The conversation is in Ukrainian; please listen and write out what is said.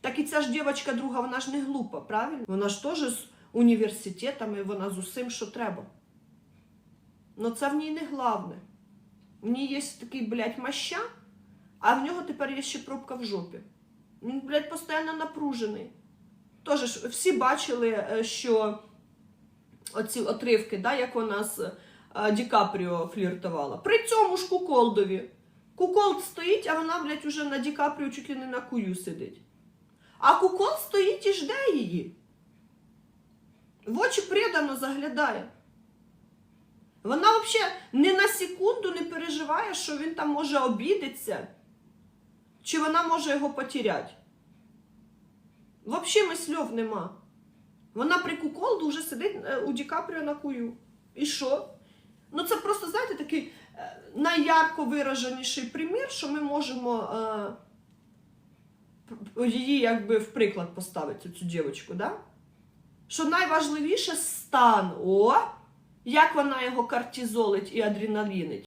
Так і ця ж дівчинка друга, вона ж не глупа, правильно? Вона ж теж з університетами, вона з усім, що треба. Ну це в ній не главне. В ній є такий, блядь, маща, а в нього тепер є ще пробка в жопі. Він, блядь, постійно напружений. Тож всі бачили, е, що оці отривки, да, як вона з е, Ді Капріо фліртувала. При цьому ж Куколдові. Куколд стоїть, а вона, блядь, уже на Ді Капріо чуть ли не на кую сидить. А Куколд стоїть і жде її. В очі предано заглядає. Вона взагалі ні на секунду не переживає, що він там може обідеться, чи вона може його потеряти. Взагалі мисльов нема. Вона при куколду вже сидить е, у Ді Капріо на кую. І що? Ну це просто, знаєте, такий е, найярко вираженіший примір, що ми можемо е, її якби в приклад поставити, цю дівчинку, да? Що найважливіше стан. О! Як вона його кортизолить і адреналінить.